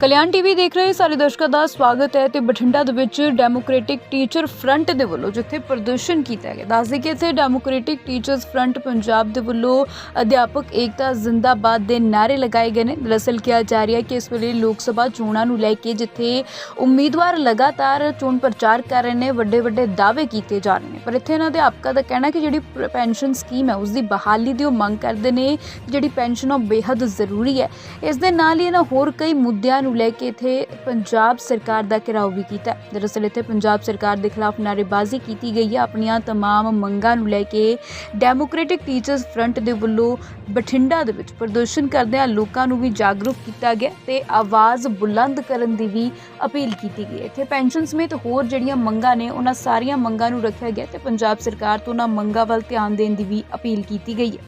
ਕਲਿਆਣ TV ਦੇਖ ਰਹੇ ਸਾਰੇ ਦਰਸ਼ਕਾਂ ਦਾ ਸਵਾਗਤ ਹੈ ਤੇ ਬਠਿੰਡਾ ਦੇ ਵਿੱਚ ਡੈਮੋਕ੍ਰੈਟਿਕ ਟੀਚਰ ਫਰੰਟ ਦੇ ਵੱਲੋਂ ਜਿੱਥੇ ਪ੍ਰਦਰਸ਼ਨ ਕੀਤਾ ਗਿਆ, ਦੱਸਦੇ ਕਿ ਇੱਥੇ ਡੈਮੋਕ੍ਰੈਟਿਕ ਟੀਚਰਸ ਫਰੰਟ ਪੰਜਾਬ ਦੇ ਵੱਲੋਂ ਅਧਿਆਪਕ ਏਕਤਾ ਜ਼ਿੰਦਾਬਾਦ ਦੇ ਨਾਅਰੇ ਲਗਾਏ ਗਏ ਨੇ। ਦਰਅਸਲ ਕਿਹਾ ਜਾ ਰਿਹਾ ਕਿ ਇਸ ਵੇਲੇ ਲੋਕ ਸਭਾ ਚੋਣਾਂ ਨੂੰ ਲੈ ਕੇ ਜਿੱਥੇ ਉਮੀਦਵਾਰ ਲਗਾਤਾਰ ਚੋਣ ਪ੍ਰਚਾਰ ਕਰ ਰਹੇ ਨੇ ਵੱਡੇ ਵੱਡੇ ਦਾਅਵੇ ਕੀਤੇ ਜਾ ਰਹੇ ਨੇ। ਪਰ ਇੱਥੇ ਇਹਨਾਂ ਅਧਿਆਪਕਾਂ ਦਾ ਕਹਿਣਾ ਕਿ ਜਿਹੜੀ ਪ- ਪੈਨਸ਼ਨ ਸਕੀਮ ਹੈ ਉਸ ਦੀ ਬਹਾਲੀ ਦੀ ਉਹ ਮੰਗ ਕਰਦੇ ਨੇ, ਜਿਹੜੀ ਪੈਨਸ਼ਨ ਉਹ ਬੇहद ਜ਼ਰੂਰੀ ਹੈ। ਇਸ ਦੇ ਨਾਲ ਹੀ ਇਹਨਾਂ ਹੋਰ ਕਈ ਮੁੱਦਿਆਂ ਨੂੰ ਲੈ ਕੇ ਇੱਥੇ ਪੰਜਾਬ ਸਰਕਾਰ ਦਾ ਘਿਰਾਓ ਵੀ ਕੀਤਾ ਹੈ। ਦਰਅਸਲ ਇੱਥੇ ਪੰਜਾਬ ਸਰਕਾਰ ਦੇ ਖਿਲਾਫ ਨਾਅਰੇਬਾਜ਼ੀ ਕੀਤੀ ਗਈ ਹੈ ਆਪਣੀਆਂ तमाम ਮੰਗਾਂ ਨੂੰ ਲੈ ਕੇ ਡੈਮੋਕ੍ਰੈਟਿਕ ਟੀਚਰਸ ਫਰੰਟ ਦੇ ਵੱਲੋਂ ਬਠਿੰਡਾ ਦੇ ਵਿੱਚ ਪ੍ਰਦਰਸ਼ਨ ਕਰਦਿਆਂ ਲੋਕਾਂ ਨੂੰ ਵੀ ਜਾਗਰੂਕ ਕੀਤਾ ਗਿਆ ਤੇ ਆਵਾਜ਼ ਬੁਲੰਦ ਕਰਨ ਦੀ ਵੀ ਅਪੀਲ ਕੀਤੀ ਗਈ ਹੈ। ਇੱਥੇ ਪੈਨਸ਼ਨ ਸਮੇਤ ਹੋਰ ਜਿਹੜੀਆਂ ਮੰਗਾਂ ਨੇ ਉਹਨਾਂ ਸਾਰੀਆਂ ਮੰਗਾਂ ਨੂੰ ਰੱਖਿਆ ਗਿਆ ਤੇ ਪੰਜਾਬ ਸਰਕਾਰ ਤੋਂ ਉਹਨਾਂ ਮੰਗਾਂ ਵੱਲ ਧਿਆਨ ਦੇਣ ਦੀ ਵੀ ਅਪੀਲ ਕੀਤੀ ਗਈ ਹੈ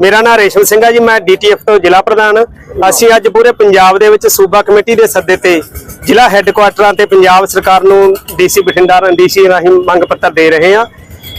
ਮੇਰਾ ਨਾਮ ਰੇਸ਼ਮ ਸਿੰਘ ਆ ਜੀ, ਮੈਂ ਡੀਟੀਐਫ ਤੋਂ ਜ਼ਿਲ੍ਹਾ ਪ੍ਰਧਾਨ। ਅਸੀਂ ਅੱਜ ਪੂਰੇ ਪੰਜਾਬ ਦੇ ਵਿੱਚ ਸੂਬਾ ਕਮੇਟੀ ਦੇ ਸੱਦੇ ਤੇ ਜ਼ਿਲ੍ਹਾ ਹੈੱਡਕੁਆਟਰਾਂ ਤੇ ਪੰਜਾਬ ਸਰਕਾਰ ਨੂੰ ਡੀਸੀ ਬਠਿੰਡਾ ਡੀਸੀ ਰਾਹੀਂ ਮੰਗ ਪੱਤਰ ਦੇ ਰਹੇ ਹਾਂ।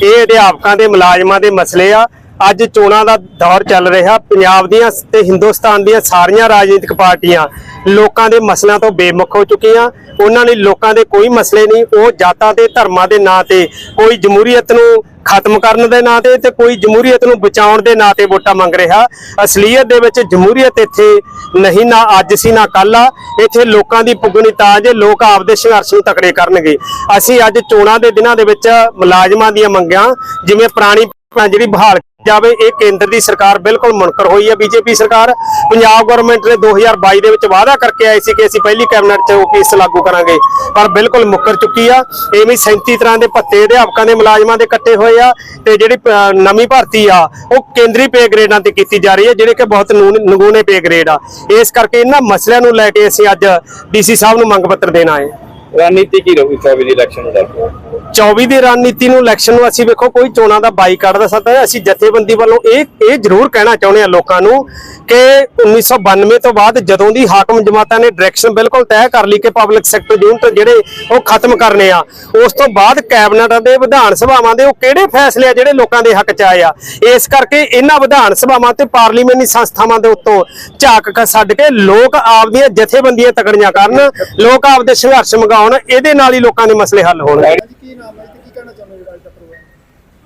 ਇਹ ਅਧਿਆਪਕਾਂ ਦੇ ਮੁਲਾਜ਼ਮਾਂ ਦੇ ਮਸਲੇ ਆ। ਅੱਜ ਚੋਣਾਂ ਦਾ ਦੌਰ ਚੱਲ ਰਿਹਾ। ਪੰਜਾਬ ਦੀਆਂ ਤੇ ਹਿੰਦੁਸਤਾਨ ਦੀਆਂ ਸਾਰੀਆਂ ਰਾਜਨੀਤਿਕ ਪਾਰਟੀਆਂ ਲੋਕਾਂ ਦੇ ਮਸਲਿਆਂ ਤੋਂ ਬੇਮੁਖ ਹੋ ਚੁੱਕੀਆਂ। ਉਹਨਾਂ ਨੇ ਲੋਕਾਂ ਦੇ ਕੋਈ ਮਸਲੇ ਨਹੀਂ, ਉਹ ਜਾਤਾਂ ਤੇ ਧਰਮਾਂ ਦੇ ਨਾਂ ਤੇ ਕੋਈ ਜਮਹੂਰੀਅਤ ਨੂੰ ਖਤਮ ਕਰਨ ਦੇ ਨਾਂ ਤੇ ਤੇ ਕੋਈ ਜਮਹੂਰੀਅਤ ਨੂੰ ਬਚਾਉਣ ਦੇ ਨਾਂ ਤੇ ਵੋਟਾਂ ਮੰਗ ਰਿਹਾ। ਅਸਲੀਅਤ ਦੇ ਵਿੱਚ ਜਮਹੂਰੀਅਤ ਇੱਥੇ ਨਹੀਂ, ਨਾ ਅੱਜ ਸੀ, ਨਾ ਕੱਲ ਆ। ਇੱਥੇ ਲੋਕਾਂ ਦੀ ਪੁੱਗਣੀ ਤਾਂ ਜੇ ਲੋਕ ਆਪਦੇ ਸੰਘਰਸ਼ ਨੂੰ ਤਕੜੇ ਕਰਨਗੇ। ਅਸੀਂ ਅੱਜ ਚੋਣਾਂ ਦੇ ਦਿਨਾਂ ਦੇ ਵਿੱਚ ਮੁਲਾਜ਼ਮਾਂ ਦੀਆਂ ਮੰਗਾਂ, ਜਿਵੇਂ ਪੁਰਾਣੀ ਜਿਹੜੀ ਬਹਾਲ ਜਾਵੇ, ਇਹ ਕੇਂਦਰ ਦੀ ਸਰਕਾਰ ਬਿਲਕੁਲ ਮੁਨਕਰ ਹੋਈ ਹੈ। ਬੀਜੇਪੀ ਸਰਕਾਰ ਪੰਜਾਬ ਗਵਰਨਮੈਂਟ ਨੇ 2022 ਦੇ ਵਿੱਚ ਵਾਅਦਾ ਕਰਕੇ ਆਏ ਸੀ ਕਿ ਅਸੀਂ ਪਹਿਲੀ ਕੈਬਨਿਟ 'ਚ ਓਪੀਐਸ ਲਾਗੂ ਕਰਾਂਗੇ। ਪਰ ਬਿਲਕੁਲ ਮੁੱਕਰ ਚੁੱਕੀ ਆ। ਐਵੇਂ 37 ਤਰ੍ਹਾਂ ਦੇ ਭੱਤੇ ਅਧਿਆਪਕਾਂ ਦੇ ਮੁਲਾਜ਼ਮਾਂ ਦੇ ਕੱਟੇ ਹੋਏ ਆ ਤੇ ਜਿਹੜੀ ਨਵੀਂ ਭਰਤੀ ਆ, ਉਹ ਕੇਂਦਰੀ ਪੇ ਗ੍ਰੇਡਾਂ ਤੇ ਕੀਤੀ ਜਾ ਰਹੀ ਹੈ, ਜਿਹੜੇ ਕਿ ਬਹੁਤ ਨੂਨ- ਨਗੂਣੇ ਪੇ ਗ੍ਰੇਡ ਆ। ਇਸ ਕਰਕੇ ਇਹਨਾਂ ਮਸਲਿਆਂ ਨੂੰ ਲੈ ਕੇ ਅਸੀਂ ਅੱਜ ਡੀਸੀ ਸਾਹਿਬ ਨੂੰ ਮੰਗ ਪੱਤਰ ਦੇਣ ਆਏ ਰਣਨੀਤੀ ਕੀ ਰਹੂਗੀ 24 ਦੀ ਇਲੈਕਸ਼ਨ ਨੂੰ ਲੈ ਕੇ? 24 ਦੀ ਰਣਨੀਤੀ ਨੂੰ ਇਲੈਕਸ਼ਨ ਨੂੰ ਅਸੀਂ ਵੇਖੋ ਕੋਈ ਚੋਣਾਂ ਦਾ ਬਾਈਕਾਟ ਦਾ ਸੱਦਾ ਅਸੀਂ ਜਥੇਬੰਦੀ ਵੱਲੋਂ ਇਹ ਇਹ ਜ਼ਰੂਰ ਕਹਿਣਾ ਚਾਹੁੰਦੇ ਹਾਂ ਲੋਕਾਂ ਨੂੰ ਕਿ 1992 ਤੋਂ ਬਾਅਦ ਜਦੋਂ ਦੀ ਹਾਕਮ ਜਮਾਤਾਂ ਨੇ ਡਾਇਰੈਕਸ਼ਨ ਬਿਲਕੁਲ ਤੈਅ ਕਰ ਲਈ ਕਿ ਪਬਲਿਕ ਸੈਕਟਰ ਯੂਨਿਟ ਜਿਹੜੇ ਉਹ ਖਤਮ ਕਰਨੇ ਆ, ਉਸ ਤੋਂ ਬਾਅਦ ਕੈਬਨਿਟ ਦੇ ਵਿਧਾਨ ਸਭਾਵਾਂ ਦੇ ਉਹ ਕਿਹੜੇ ਫੈਸਲੇ ਆ ਜਿਹੜੇ ਲੋਕਾਂ ਦੇ ਹੱਕ 'ਚ ਆਏ ਆ? ਇਸ ਕਰਕੇ ਇਹਨਾਂ ਵਿਧਾਨ ਸਭਾਵਾਂ ਤੇ ਪਾਰਲੀਮੈਂਟਰੀ ਸੰਸਥਾਵਾਂ ਦੇ ਉੱਤੋਂ ਝਾਕ ਛੱਡ ਕੇ ਲੋਕ ਆਪਦੀਆਂ ਜਥੇਬੰਦੀਆਂ ਤਕੜੀਆਂ ਕਰਨ, ਲੋਕ ਆਪਦੇ ਸੰਘਰਸ਼ ਮੰਗਾਉਣ ਇਹਦੇ ਨਾਲ ਹੀ ਲੋਕਾਂ ਦੇ ਮਸਲੇ ਹੱਲ ਹੋਣਗੇ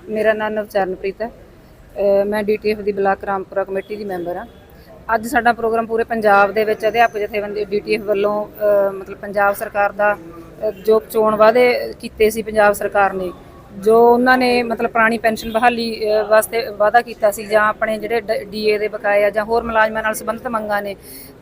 ਮੇਰਾ ਨਾਮ ਨਵਚਰਨਪ੍ਰੀਤ ਹੈ। ਮੈਂ ਡੀਟੀਐਫ ਦੀ ਬਲਾਕ ਰਾਮਪੁਰਾ ਕਮੇਟੀ ਦੀ ਮੈਂਬਰ ਹਾਂ। ਅੱਜ ਸਾਡਾ ਪ੍ਰੋਗਰਾਮ ਪੂਰੇ ਪੰਜਾਬ ਦੇ ਵਿੱਚ ਅਧਿਆਪਕ ਜਥੇਬੰਦੀ ਡੀਟੀਐਫ ਵੱਲੋਂ ਮਤਲਬ ਪੰਜਾਬ ਸਰਕਾਰ ਦਾ ਜੋ ਚੋਣ ਵਾਅਦੇ ਕੀਤੇ ਸੀ ਪੰਜਾਬ ਸਰਕਾਰ ਨੇ ਜੋ ਉਹਨਾਂ ਨੇ ਮਤਲਬ ਪੁਰਾਣੀ ਪੈਨਸ਼ਨ ਬਹਾਲੀ ਵਾਸਤੇ ਵਾਅਦਾ ਕੀਤਾ ਸੀ ਜਾਂ ਆਪਣੇ ਜਿਹੜੇ ਡੀਏ ਦੇ ਬਕਾਏ ਆ ਜਾਂ ਹੋਰ ਮੁਲਾਜ਼ਮਾਂ ਨਾਲ ਸੰਬੰਧਿਤ ਮੰਗਾਂ ਨੇ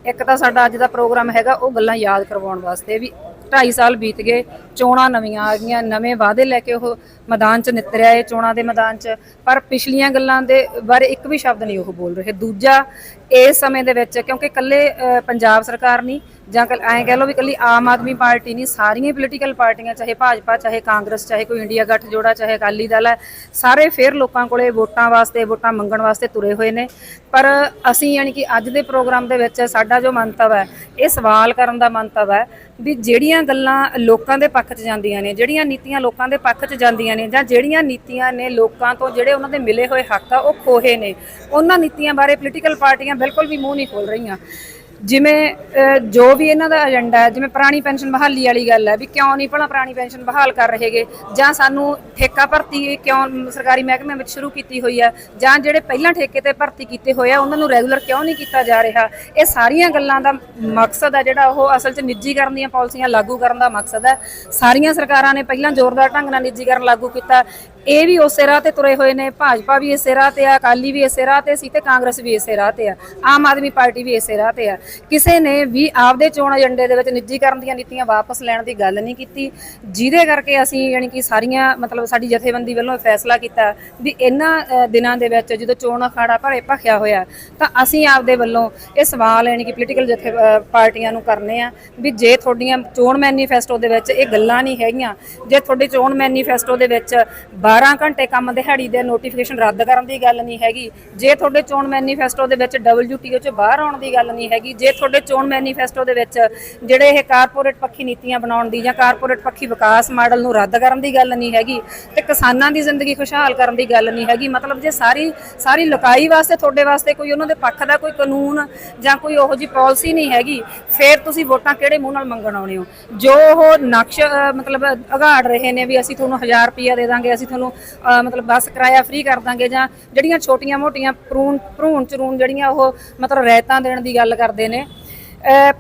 ਇੱਕ ਤਾਂ ਸਾਡਾ ਅੱਜ ਦਾ ਪ੍ਰੋਗਰਾਮ ਹੈਗਾ ਉਹ ਗੱਲਾਂ ਯਾਦ ਕਰਵਾਉਣ ਵਾਸਤੇ ਵੀ 2.5 ਸਾਲ ਬੀਤ ਗਏ, ਚੋਣਾਂ ਨਵੀਆਂ ਆ ਗਈਆਂ, ਨਵੇਂ ਵਾਅਦੇ ਲੈ ਕੇ ਉਹ ਮੈਦਾਨ 'ਚ ਨਿਤਰਿਆ ਏ ਚੋਣਾਂ ਦੇ ਮੈਦਾਨ 'ਚ। ਪਰ ਪਿਛਲੀਆਂ ਗੱਲਾਂ ਦੇ ਬਾਰੇ ਇੱਕ ਵੀ ਸ਼ਬਦ ਨਹੀਂ ਉਹ ਬੋਲ ਰਹੇ। ਦੂਜਾ ਇਸ ਸਮੇਂ ਦੇ ਵਿੱਚ, ਕਿਉਂਕਿ ਇਕੱਲੇ ਪੰਜਾਬ ਸਰਕਾਰ ਨਹੀਂ, ਜਾਂ ਕੱਲ ਐਂ ਕਹਿ ਲਓ ਵੀ ਇਕੱਲੀ ਆਮ ਆਦਮੀ ਪਾਰਟੀ ਨਹੀਂ, ਸਾਰੀਆਂ ਪੋਲੀਟੀਕਲ ਪਾਰਟੀਆਂ, ਚਾਹੇ ਭਾਜਪਾ, ਚਾਹੇ ਕਾਂਗਰਸ, ਚਾਹੇ ਕੋਈ ਇੰਡੀਆ ਗੱਠ ਜੋੜਾ, ਚਾਹੇ ਅਕਾਲੀ ਦਲ ਹੈ, ਸਾਰੇ ਫੇਰ ਲੋਕਾਂ ਕੋਲੇ ਵੋਟਾਂ ਵਾਸਤੇ, ਵੋਟਾਂ ਮੰਗਣ ਵਾਸਤੇ ਤੁਰੇ ਹੋਏ ਨੇ। ਪਰ ਅਸੀਂ ਯਾਨੀ ਕਿ ਅੱਜ ਦੇ ਪ੍ਰੋਗਰਾਮ ਦੇ ਵਿੱਚ ਸਾਡਾ ਜੋ ਮੰਤਵ ਹੈ, ਇਹ ਸਵਾਲ ਕਰਨ ਦਾ ਮੰਤਵ ਹੈ ਵੀ ਜਿਹੜੀਆਂ ਗੱਲਾਂ ਲੋਕਾਂ ਦੇ ਪੱਖ 'ਚ ਜਾਂਦੀਆਂ ਨੇ, ਜਿਹੜੀਆਂ ਨੀਤੀਆਂ ਲੋਕਾਂ ਦੇ ਪੱਖ 'ਚ ਜਾਂਦੀਆਂ ਨੇ, ਜਾਂ ਜਿਹੜੀਆਂ ਨੀਤੀਆਂ ਨੇ ਲੋਕਾਂ ਤੋਂ ਜਿਹੜੇ ਉਹਨਾਂ ਦੇ ਮਿਲੇ ਹੋਏ ਹੱਕ ਆ, ਉਹ ਖੋਹੇ ਨੇ। ਉਹਨਾਂ ਨੀਤੀਆਂ ਬਾਰੇ ਪੋਲੀਟੀਕਲ ਪਾਰਟੀਆਂ ਬਿਲਕੁਲ ਵੀ ਮੂੰਹ ਨਹੀਂ ਖੋਲ ਰਹੀਆਂ। ਜਿਵੇਂ ਜੋ ਵੀ ਇਹਨਾਂ ਦਾ ਏਜੰਡਾ ਹੈ, ਜਿਵੇਂ ਪੁਰਾਣੀ ਪੈਨਸ਼ਨ ਬਹਾਲੀ ਵਾਲੀ ਗੱਲ ਹੈ ਵੀ ਕਿਉਂ ਨਹੀਂ ਭਲਾ ਪੁਰਾਣੀ ਪੈਨਸ਼ਨ ਬਹਾਲ ਕਰ ਰਹੇਗੇ ਜਾਂ ਸਾਨੂੰ ਠੇਕਾ ਭਰਤੀ ਕਿਉਂ ਸਰਕਾਰੀ ਮਹਿਕਮਿਆਂ ਵਿੱਚ ਸ਼ੁਰੂ ਕੀਤੀ ਹੋਈ ਹੈ? ਜਾਂ ਜਿਹੜੇ ਪਹਿਲਾਂ ਠੇਕੇ ਤੇ ਭਰਤੀ ਕੀਤੇ ਹੋਏ ਆ, ਉਹਨਾਂ ਨੂੰ ਰੈਗੂਲਰ ਕਿਉਂ ਨਹੀਂ ਕੀਤਾ ਜਾ ਰਿਹਾ? ਇਹ ਸਾਰੀਆਂ ਗੱਲਾਂ ਦਾ ਮਕਸਦ ਹੈ ਜਿਹੜਾ ਉਹ ਅਸਲ 'ਚ ਨਿੱਜੀਕਰਨ ਦੀਆਂ ਪਾਲਿਸੀਆਂ ਲਾਗੂ ਕਰਨ ਦਾ ਮਕਸਦ ਹੈ। ਸਾਰੀਆਂ ਸਰਕਾਰਾਂ ਨੇ ਪਹਿਲਾਂ ਜ਼ੋਰਦਾਰ ਢੰਗ ਨਾਲ ਨਿੱਜੀਕਰਨ ਲਾਗੂ ਕੀਤਾ। ਇਹ ਵੀ ਉਸੇ ਰਾਹ ਤੇ ਤੁਰੇ ਹੋਏ ਨੇ, ਭਾਜਪਾ ਵੀ ਇਸੇ ਰਾਹ ਤੇ ਆ, ਅਕਾਲੀ ਵੀ ਇਸੇ ਰਾਹ ਤੇ ਸੀ ਤੇ ਕਾਂਗਰਸ ਵੀ ਇਸੇ ਰਾਹ ਤੇ ਆ। ਆਮ ਆਦਮੀ ਪਾਰਟੀ ਵੀ ਇਸੇ ਰਾਹ ਤੇ ਆ। ਕਿਸੇ ਨੇ ਵੀ ਆਪਦੇ ਚੋਣ ਏਜੰਡੇ ਦੇ ਵਿੱਚ ਨਿੱਜੀਕਰਨ ਦੀਆਂ ਨੀਤੀਆਂ ਵਾਪਸ ਲੈਣ ਦੀ ਗੱਲ ਨਹੀਂ ਕੀਤੀ। ਜਿਹਦੇ ਕਰਕੇ ਅਸੀਂ ਯਾਨੀ ਕਿ ਸਾਰੀਆਂ, ਮਤਲਬ ਸਾਡੀ ਜਥੇਬੰਦੀ ਵੱਲੋਂ ਇਹ ਫੈਸਲਾ ਕੀਤਾ ਵੀ ਇਹਨਾਂ ਦਿਨਾਂ ਦੇ ਵਿੱਚ ਜਦੋਂ ਚੋਣ ਅਖਾੜਾ ਭਰੇ ਭਖਿਆ ਹੋਇਆ, ਤਾਂ ਅਸੀਂ ਆਪਦੇ ਵੱਲੋਂ ਇਹ ਸਵਾਲ ਯਾਨੀ ਕਿ ਪੋਲੀਟੀਕਲ ਜਥੇ ਪਾਰਟੀਆਂ ਨੂੰ ਕਰਨੇ ਆ ਵੀ ਜੇ ਤੁਹਾਡੀਆਂ ਚੋਣ ਮੈਨੀਫੈਸਟੋ ਦੇ ਵਿੱਚ ਇਹ ਗੱਲਾਂ ਨਹੀਂ ਹੈਗੀਆਂ, ਜੇ ਤੁਹਾਡੇ ਚੋਣ ਮੈਨੀਫੈਸਟੋ ਦੇ ਵਿੱਚ 12 ਘੰਟੇ ਕੰਮ ਦਿਹਾੜੀ ਦੇ ਨੋਟੀਫਿਕੇਸ਼ਨ ਰੱਦ ਕਰਨ ਦੀ ਗੱਲ ਨਹੀਂ ਹੈਗੀ। ਜੇ ਤੁਹਾਡੇ ਚੋਣ ਮੈਨੀਫੈਸਟੋ ਦੇ ਵਿੱਚ WTO ਚ ਬਾਹਰ ਆਉਣ ਦੀ ਗੱਲ ਨਹੀਂ ਹੈਗੀ, ਜੇ ਤੁਹਾਡੇ ਚੋਣ ਮੈਨੀਫੈਸਟੋ ਦੇ ਵਿੱਚ ਜਿਹੜੇ ਇਹ ਕਾਰਪੋਰੇਟ ਪੱਖੀ ਨੀਤੀਆਂ ਬਣਾਉਣ ਦੀ ਜਾਂ ਕਾਰਪੋਰੇਟ ਪੱਖੀ ਵਿਕਾਸ ਮਾਡਲ ਨੂੰ ਰੱਦ ਕਰਨ ਦੀ ਗੱਲ ਨਹੀਂ ਹੈਗੀ ਤੇ ਕਿਸਾਨਾਂ ਦੀ ਜ਼ਿੰਦਗੀ ਖੁਸ਼ਹਾਲ ਕਰਨ ਦੀ ਗੱਲ ਨਹੀਂ ਹੈਗੀ, ਮਤਲਬ ਜੇ ਸਾਰੀ ਸਾਰੀ ਲੁਕਾਈ ਵਾਸਤੇ, ਤੁਹਾਡੇ ਵਾਸਤੇ ਕੋਈ ਉਹਨਾਂ ਦੇ ਪੱਖ ਦਾ ਕੋਈ ਕਾਨੂੰਨ ਜਾਂ ਕੋਈ ਉਹੋ ਜੀ ਪਾਲਿਸੀ ਨਹੀਂ ਹੈਗੀ, ਫਿਰ ਤੁਸੀਂ ਵੋਟਾਂ ਕਿਹੜੇ ਮੂੰਹ ਨਾਲ ਮੰਗਣ ਆਉਣੇ ਹੋ? ਜੋ ਉਹ ਨਕਸ਼ ਮਤਲਬ ਅਗਾੜ ਰਹੇ ਨੇ ਵੀ ਅਸੀਂ ਤੁਹਾਨੂੰ 1000 ਰੁਪਇਆ ਦੇ ਦਾਂਗੇ, ਅਸੀਂ ਤੁਹਾਨੂੰ ਮਤਲਬ ਬੱਸ ਕਿਰਾਇਆ ਫ੍ਰੀ ਕਰ ਦਾਂਗੇ ਜਾਂ ਜਿਹੜੀਆਂ ਛੋਟੀਆਂ-ਮੋਟੀਆਂ ਭਰੂਣ ਭਰੂਣ ਚਰੂਣ ਜਿਹੜੀਆਂ ਉਹ ਮਤਲਬ ਰਹਿਤਾਂ ਦੇਣ ਦੀ ਗੱਲ ਕਰਦੇ ਨੇ।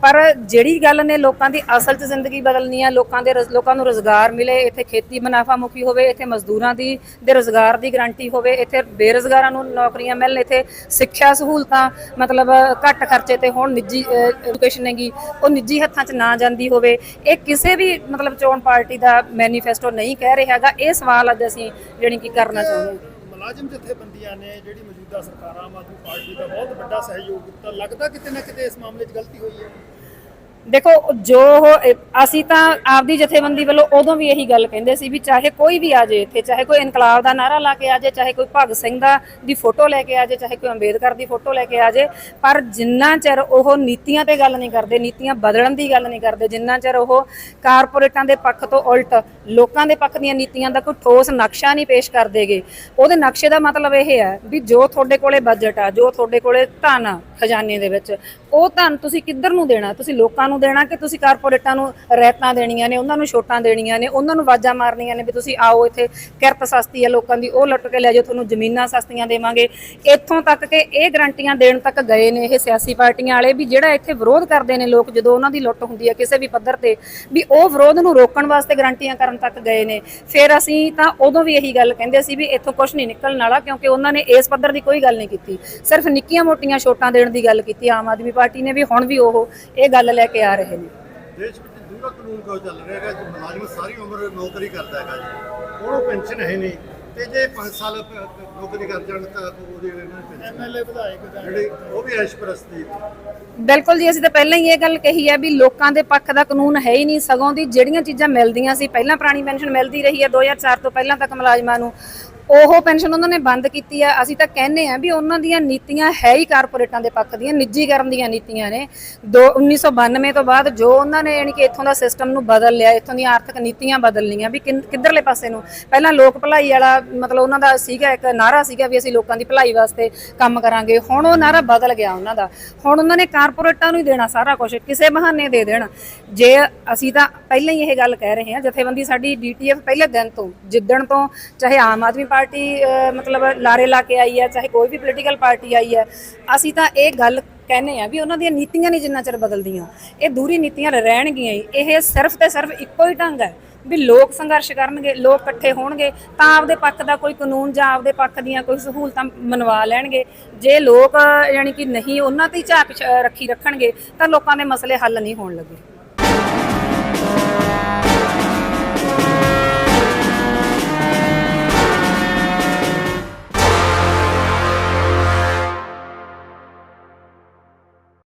ਪਰ ਜਿਹੜੀ ਗੱਲ ਨੇ ਲੋਕਾਂ ਦੀ ਅਸਲ 'ਚ ਜ਼ਿੰਦਗੀ ਬਦਲਣੀ ਆ, ਲੋਕਾਂ ਦੇ ਰੁਜ਼- ਲੋਕਾਂ ਨੂੰ ਰੋਜ਼ਗਾਰ ਮਿਲੇ, ਇੱਥੇ ਖੇਤੀ ਮੁਨਾਫ਼ਾਮੁਖੀ ਹੋਵੇ, ਇੱਥੇ ਮਜ਼ਦੂਰਾਂ ਦੀ, ਦੇ ਰੋਜ਼ਗਾਰ ਦੀ ਗਾਰੰਟੀ ਹੋਵੇ, ਇੱਥੇ ਬੇਰੁਜ਼ਗਾਰਾਂ ਨੂੰ ਨੌਕਰੀਆਂ ਮਿਲਣ, ਇੱਥੇ ਸਿੱਖਿਆ ਸਹੂਲਤਾਂ ਮਤਲਬ ਘੱਟ ਖਰਚੇ ਤੇ ਹੋਣ, ਨਿੱਜੀ ਐਜੂਕੇਸ਼ਨ ਹੈਗੀ, ਉਹ ਨਿੱਜੀ ਹੱਥਾਂ 'ਚ ਨਾ ਜਾਂਦੀ ਹੋਵੇ, ਇਹ ਕਿਸੇ ਵੀ ਮਤਲਬ ਚੋਣ ਪਾਰਟੀ ਦਾ ਮੈਨੀਫੈਸਟੋ ਨਹੀਂ ਕਹਿ ਰਿਹਾ ਹੈਗਾ, ਇਹ ਸਵਾਲ ਅੱਜ ਅਸੀਂ ਜਿਹੜੀ ਕਿ ਕਰਨਾ ਚਾਹੁੰਦੇ ਹਾਂ। ਮੁਲਾਜ਼ਮ ਜਥੇਬੰਦੀਆਂ ਨੇ ਜਿਹੜੀ ਮੌਜੂਦਾ ਸਰਕਾਰ, ਆਮ ਆਦਮੀ ਪਾਰਟੀ ਦਾ ਬਹੁਤ ਵੱਡਾ ਸਹਿਯੋਗ ਦਿੱਤਾ ਲੱਗਦਾ ਕਿਤੇ ਨਾ ਕਿਤੇ ਇਸ ਮਾਮਲੇ 'ਚ ਗਲਤੀ ਹੋਈ ਹੈ। ਦੇਖੋ, ਜੋ ਉਹ- ਅਸੀਂ ਤਾਂ ਆਪਦੀ ਜਥੇਬੰਦੀ ਵੱਲੋਂ ਉਦੋਂ ਵੀ ਇਹੀ ਗੱਲ ਕਹਿੰਦੇ ਸੀ ਵੀ ਚਾਹੇ ਕੋਈ ਵੀ ਆ ਜਾਏ ਇੱਥੇ, ਚਾਹੇ ਕੋਈ ਇਨਕਲਾਬ ਦਾ ਨਾਰਾ ਲਾ ਕੇ ਆ ਜਾਏ, ਚਾਹੇ ਕੋਈ ਭਗਤ ਸਿੰਘ ਦਾ ਦੀ ਫੋਟੋ ਲੈ ਕੇ ਆ ਜਾਏ, ਚਾਹੇ ਕੋਈ ਅੰਬੇਦਕਰ ਦੀ ਫੋਟੋ ਲੈ ਕੇ ਆ ਜਾਏ, ਪਰ ਜਿੰਨਾ ਚਿਰ ਉਹ ਨੀਤੀਆਂ ਤੇ ਗੱਲ ਨਹੀਂ ਕਰਦੇ, ਨੀਤੀਆਂ ਬਦਲਣ ਦੀ ਗੱਲ ਨਹੀਂ ਕਰਦੇ, ਜਿੰਨਾ ਚਿਰ ਉਹ ਕਾਰਪੋਰੇਟਾਂ ਦੇ ਪੱਖ ਤੋਂ ਉਲਟ ਲੋਕਾਂ ਦੇ ਪੱਖ ਦੀਆਂ ਨੀਤੀਆਂ ਦਾ ਕੋਈ ਠੋਸ ਨਕਸ਼ਾ ਨਹੀਂ ਪੇਸ਼ ਕਰਦੇਗੇ ਉਹਦੇ ਨਕਸ਼ੇ ਦਾ ਮਤਲਬ ਇਹ ਹੈ ਵੀ ਜੋ ਤੁਹਾਡੇ ਕੋਲੇ ਬਜਟ ਆ, ਜੋ ਤੁਹਾਡੇ ਕੋਲੇ ਧਨ ਆ ਖਜ਼ਾਨੇ ਦੇ ਵਿੱਚ। ਉਹ ਧਨ ਤੁਸੀਂ ਕਿੱਧਰ ਨੂੰ ਦੇਣਾ? ਤੁਸੀਂ ਲੋਕਾਂ ਨੂੰ ਦੇਣਾ ਕਿ ਤੁਸੀਂ ਕਾਰਪੋਰੇਟਾਂ ਨੂੰ ਰਹਿਤਾਂ ਦੇਣੀਆਂ ਨੇ, ਉਹਨਾਂ ਨੂੰ ਛੋਟਾਂ ਦੇਣੀਆਂ ਨੇ, ਉਹਨਾਂ ਨੂੰ ਵਾਜਾਂ ਮਾਰਨੀਆਂ ਨੇ ਵੀ ਤੁਸੀਂ ਆਓ ਇੱਥੇ, ਕਿਰਤ ਸਸਤੀ ਹੈ ਲੋਕਾਂ ਦੀ, ਉਹ ਲੁੱਟ ਕੇ ਲੈ ਜਾਓ, ਤੁਹਾਨੂੰ ਜ਼ਮੀਨਾਂ ਸਸਤੀਆਂ ਦੇਵਾਂਗੇ। ਇੱਥੋਂ ਤੱਕ ਕਿ ਇਹ ਗਰੰਟੀਆਂ ਦੇਣ ਤੱਕ ਗਏ ਨੇ ਇਹ ਸਿਆਸੀ ਪਾਰਟੀਆਂ ਵਾਲੇ ਵੀ ਜਿਹੜਾ ਇੱਥੇ ਵਿਰੋਧ ਕਰਦੇ ਨੇ ਲੋਕ, ਜਦੋਂ ਉਹਨਾਂ ਦੀ ਲੁੱਟ ਹੁੰਦੀ ਹੈ ਕਿਸੇ ਵੀ ਪੱਧਰ ਤੇ, ਵੀ ਉਹ ਵਿਰੋਧ ਨੂੰ ਰੋਕਣ ਵਾਸਤੇ ਗਰੰਟੀਆਂ ਕਰਨ ਤੱਕ ਗਏ ਨੇ। ਫਿਰ ਅਸੀਂ ਤਾਂ ਉਦੋਂ ਵੀ ਇਹੀ ਗੱਲ ਕਹਿੰਦੇ ਸੀ ਵੀ ਇੱਥੋਂ ਕੁਝ ਨਹੀਂ ਨਿਕਲਣ ਵਾਲਾ ਕਿਉਂਕਿ ਉਹਨਾਂ ਨੇ ਇਸ ਪੱਧਰ ਦੀ ਕੋਈ ਗੱਲ ਨਹੀਂ ਕੀਤੀ। ਸਿਰਫ ਨਿੱਕੀਆਂ ਮੋਟੀਆਂ ਛੋਟਾਂ ਦੇਣ ਦੀ ਗੱਲ ਕੀਤੀ ਆਮ ਆਦਮੀ ਪਾਰਟੀ ਨੇ ਵੀ ਹੁਣ ਵੀ ਉਹ ਇਹ ਗੱਲ ਲੈ ਕੇ ਆ ਰਹੇ ਨੇ। ਦੇਸ਼ ਵਿੱਚ ਦੂਰਾ ਕਾਨੂੰਨ ਕਿਉਂ ਚੱਲ ਰਿਹਾ ਹੈਗਾ? ਕਿ ਮੁਲਾਜ਼ਮ ਸਾਰੀ ਉਮਰ ਨੌਕਰੀ ਕਰਦਾ ਹੈਗਾ ਜੀ। ਉਹਨੂੰ ਪੈਨਸ਼ਨ ਹੈ ਨਹੀਂ। ਤੇ ਜੇ 5 ਸਾਲ ਪ- ਪ- ਨੌਕਰੀ ਕਰ ਜਾਣ ਤਾਂ ਉਹਦੇ ਐਮਐਲਏ ਵਿਧਾਇਕ ਜਿਹੜੇ ਉਹ ਵੀ ਐਸ਼ਪਰਸਤੀ ਬਿਲਕੁਲ ਜੀ ਅਸੀਂ ਤਾਂ ਪਹਿਲਾਂ ਹੀ ਇਹ ਗੱਲ ਕਹੀ ਹੈ ਵੀ ਲੋਕਾਂ ਦੇ ਪੱਖ ਦਾ ਕਾਨੂੰਨ ਹੈ ਹੀ ਨਹੀਂ। ਸਗੋਂ ਦੀ ਜਿਹੜੀਆਂ ਚੀਜ਼ਾਂ ਮਿਲਦੀਆਂ ਸੀ ਪਹਿਲਾਂ ਪੁਰਾਣੀ ਪੈਨਸ਼ਨ ਮਿਲਦੀ ਰਹੀ ਹੈ 2004 ਤੋਂ ਪਹਿਲਾਂ ਤੱਕ ਮੁਲਾਜ਼ਮਾਂ ਨੂੰ। ਉਹ ਪੈਨਸ਼ਨ ਉਹਨਾਂ ਨੇ ਬੰਦ ਕੀਤੀ ਹੈ ਅਸੀਂ ਤਾਂ ਕਹਿੰਦੇ ਆ ਵੀ ਉਹਨਾਂ ਦੀਆਂ ਨੀਤੀਆਂ ਹੈ ਹੀ ਕਾਰਪੋਰੇਟਾਂ ਦੇ ਪੱਖ ਦੀਆਂ, ਨਿੱਜੀਕਰਨ ਦੀਆਂ ਨੀਤੀਆਂ ਨੇ। ਦੋ 1992 ਤੋਂ ਬਾਅਦ ਜੋ ਉਹਨਾਂ ਨੇ ਯਾਨੀ ਕਿ ਇੱਥੋਂ ਦਾ ਸਿਸਟਮ ਨੂੰ ਬਦਲ ਲਿਆ, ਇੱਥੋਂ ਦੀਆਂ ਆਰਥਿਕ ਨੀਤੀਆਂ ਬਦਲ ਲਈਆਂ ਵੀ ਕਿੱਧਰਲੇ ਪਾਸੇ ਨੂੰ? ਪਹਿਲਾਂ ਲੋਕ ਭਲਾਈ ਵਾਲਾ ਮਤਲਬ ਉਹਨਾਂ ਦਾ ਸੀਗਾ, ਇੱਕ ਨਾਰਾ ਸੀਗਾ ਵੀ ਅਸੀਂ ਲੋਕਾਂ ਦੀ ਭਲਾਈ ਵਾਸਤੇ ਕੰਮ ਕਰਾਂਗੇ। ਹੁਣ ਉਹ ਨਾਰਾ ਬਦਲ ਗਿਆ ਉਹਨਾਂ ਦਾ। ਹੁਣ ਉਹਨਾਂ ਨੇ ਕਾਰਪੋਰੇਟਾਂ ਨੂੰ ਹੀ ਦੇਣਾ ਸਾਰਾ ਕੁਝ ਕਿਸੇ ਬਹਾਨੇ ਦੇ ਦੇਣ। ਜੇ ਅਸੀਂ ਤਾਂ ਪਹਿਲਾਂ ਹੀ ਇਹ ਗੱਲ ਕਹਿ ਰਹੇ ਹਾਂ, ਜਥੇਬੰਦੀ ਸਾਡੀ ਡੀਟੀਐਫ ਪਹਿਲੇ ਦਿਨ ਤੋਂ, ਜਿੱਦਣ ਤੋਂ ਚਾਹੇ ਆਮ ਆਦਮੀ ਪਾਰਟੀ ਮਤਲਬ ਲਾਰੇ ਲਾ ਕੇ ਆਈ ਹੈ, ਚਾਹੇ ਕੋਈ ਵੀ ਪੋਲੀਟੀਕਲ ਪਾਰਟੀ ਆਈ ਹੈ, ਅਸੀਂ ਤਾਂ ਇਹ ਗੱਲ ਕਹਿੰਦੇ ਆ ਵੀ ਉਹਨਾਂ ਦੀਆਂ ਨੀਤੀਆਂ ਨਹੀਂ ਜਿੰਨਾ ਚਿਰ ਬਦਲਦੀਆਂ। ਇਹ ਦੂਰੀ ਨੀਤੀਆਂ ਰਹਿਣਗੀਆਂ ਹੀ। ਇਹ ਸਿਰਫ ਤੇ ਸਿਰਫ ਇੱਕੋ ਹੀ ਢੰਗ ਹੈ ਵੀ ਲੋਕ ਸੰਘਰਸ਼ ਕਰਨਗੇ, ਲੋਕ ਇਕੱਠੇ ਹੋਣਗੇ, ਤਾਂ ਆਪਦੇ ਪੱਖ ਦਾ ਕੋਈ ਕਾਨੂੰਨ ਜਾਂ ਆਪਦੇ ਪੱਖ ਦੀਆਂ ਕੋਈ ਸਹੂਲਤਾਂ ਮਨਵਾ ਲੈਣਗੇ। ਜੇ ਲੋਕ, ਯਾਨੀ ਕਿ ਨਹੀਂ, ਉਹਨਾਂ ਤੇ ਹੀ ਝਾਕ ਛ- ਰੱਖੀ ਰੱਖਣਗੇ, ਤਾਂ ਲੋਕਾਂ ਦੇ ਮਸਲੇ ਹੱਲ ਨਹੀਂ ਹੋਣ ਲੱਗੇ।